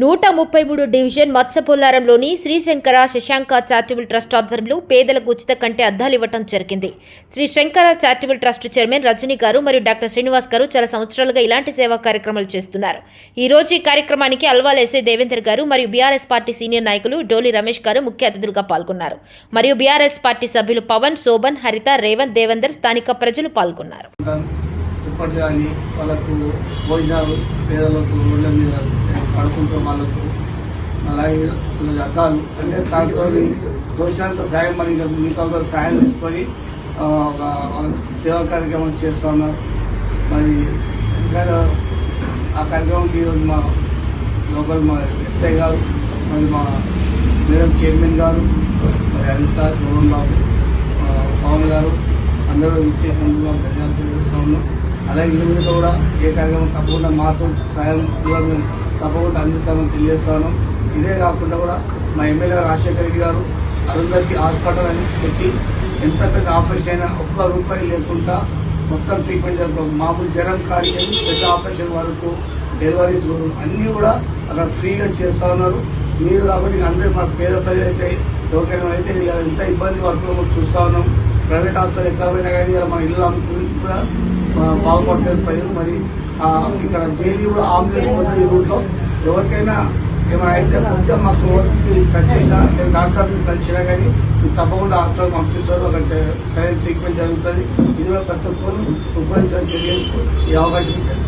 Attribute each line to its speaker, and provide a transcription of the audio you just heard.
Speaker 1: నూట ముప్పై మూడు డివిజన్ మత్స్యపోలారంలోని శ్రీశంకర శశాంక చారిటబుల్ ట్రస్ట్ ఆధ్వర్యంలో పేదలకు ఉచిత కంటే అద్దాలు ఇవ్వటం జరిగింది. Srishankara charitable trust chairman Rajani గారు మరియు డాక్టర్ శ్రీనివాస్ గారు చాలా సంవత్సరాలుగా ఇలాంటి సేవా కార్యక్రమాలు చేస్తున్నారు. ఈ రోజు ఈ కార్యక్రమానికి అల్వాల్ ఎస్ఏ దేవేందర్ గారు మరియు బీఆర్ఎస్ పార్టీ సీనియర్ నాయకులు డోలి రమేష్ గారు ముఖ్య అతిథులుగా పాల్గొన్నారు. మరియు బీఆర్ఎస్ పార్టీ సభ్యులు పవన్ శోభన్ హరిత రేవంత్ దేవేందర్ స్థానిక ప్రజలు పాల్గొన్నారు.
Speaker 2: ఉంటాను. వాళ్ళకు పడుకుంటూ వాళ్ళకు అలాగే కొన్ని రకాలు అంటే దాంతో తోచినంత సాయం మరి ఇంకా మీతో సాయం తీసుకొని ఒక వాళ్ళ సేవా కార్యక్రమం చేస్తున్నారు మరి ఇంకా ఆ కార్యక్రమంకి ఈరోజు మా లోకల్ మా ఎస్ఐ గారు మరి మా మేడం చైర్మన్ గారు మరి అనిత చోరం బాబు పవన్ గారు అందరూ ఇచ్చేసినందుకు మాకు ధన్యవాదాలు తెలియజేస్తా ఉన్నాం అలాగే ఈ కూడా ఏ కార్యక్రమం తప్పకుండా మాతో సాయం కూడా మేము తప్పకుండా అందిస్తామని తెలియజేస్తాను ఇదే కాకుండా కూడా మా ఎమ్మెల్యే రాజశేఖర రెడ్డి గారు అరుంధతి హాస్పిటల్ అని పెట్టి ఎంత పెద్ద ఆపరేషన్ అయినా ఒక్క రూపాయి లేకుండా మొత్తం ట్రీట్మెంట్ జరుగుతుంది మామూలు జ్వరం కాడి పెద్ద ఆపరేషన్ వరకు డెలివరీస్ వరకు అన్నీ కూడా అక్కడ ఫ్రీగా చేస్తూ ఉన్నారు. మీరు కాబట్టి అందరూ మా పేద ప్రజలు అయితే ఎవరికైనా అయితే ఇలా ఎంత ఇబ్బంది పడుతుందో చూస్తూ ఉన్నాం. ప్రైవేట్ హాస్పిటల్ ఎట్లా పోయినా కానీ మన ఇల్లు అమ్ముకుని కూడా ఆ, బాగుపడతారు ప్రజలు. మరి ఇక్కడ డైలీ కూడా ఆంబులెన్స్ పోతుంది ఈ రూట్లో. ఎవరికైనా ఏమైనా అయితే కొంచెం మాకు ఎవరికి టచ్ చేసినా నేను డాక్టర్ టచ్ చేసినా కానీ మీరు తప్పకుండా హాస్పిటల్ పంపిస్తారు. అక్కడ సరైన ట్రీట్మెంట్ జరుగుతుంది. ఇది కూడా ప్రతి ఒక్కరు ఉపయోగించడానికి ఈ అవకాశం ఉంటుంది